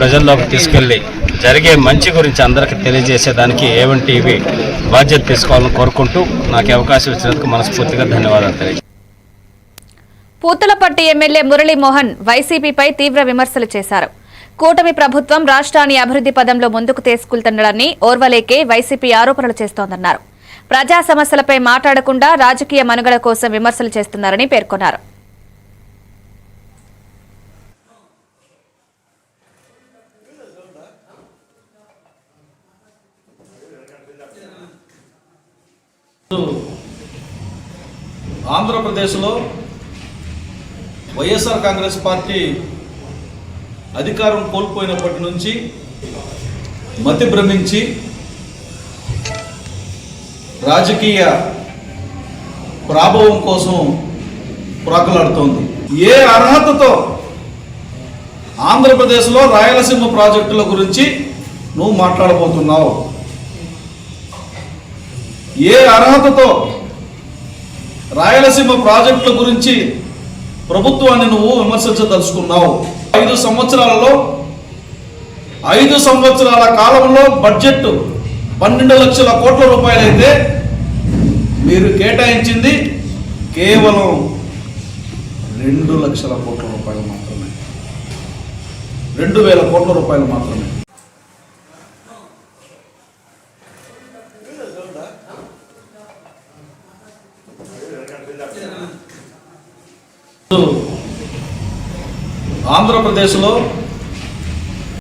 ప్రజల్లోకి తీసుకెళ్ళి జరిగే మంచి గురించి అందరికీ తెలియజేసేదానికి ఏవన్ టీవీ బాధ్యత తీసుకోవాలని కోరుకుంటూ నాకు అవకాశం ఇచ్చినందుకు మనస్ఫూర్తిగా ధన్యవాదాలు తెలియజేస్తాను పూతలపట్టి ఎమ్మెల్యే మురళీమోహన్ వైసీపీపై తీవ్ర విమర్శలు చేశారు. కూటమి ప్రభుత్వం రాష్ట్రాన్ని అభివృద్ధి పదంలో ముందుకు తీసుకెళ్తుండడాన్ని ఓర్వలేకే వైసీపీ ఆరోపణలు చేస్తోందన్నారు. ప్రజా సమస్యలపై మాట్లాడకుండా రాజకీయ మనుగడ కోసం విమర్శలు చేస్తున్నారని పేర్కొన్నారు. ఆంధ్రప్రదేశ్లో వైఎస్ఆర్ కాంగ్రెస్ పార్టీ అధికారం కోల్పోయినప్పటి నుంచి మతి భ్రమించి రాజకీయ ప్రాభవం కోసం ప్రాకులాడుతోంది ఏ అర్హతతో ఆంధ్రప్రదేశ్లో రాయలసీమ ప్రాజెక్టుల గురించి నువ్వు మాట్లాడబోతున్నావు? ఏ అర్హతతో రాయలసీమ ప్రాజెక్టుల గురించి ప్రభుత్వాన్ని నువ్వు విమర్శించదలుచుకున్నావు? ఐదు సంవత్సరాలలో ఐదు సంవత్సరాల కాలంలో బడ్జెట్ పన్నెండు లక్షల కోట్ల రూపాయలైతే మీరు కేటాయించింది కేవలం రెండు లక్షల కోట్ల రూపాయలు మాత్రమే. రెండు వేల కోట్ల రూపాయలు మాత్రమే. ఆంధ్రప్రదేశ్లో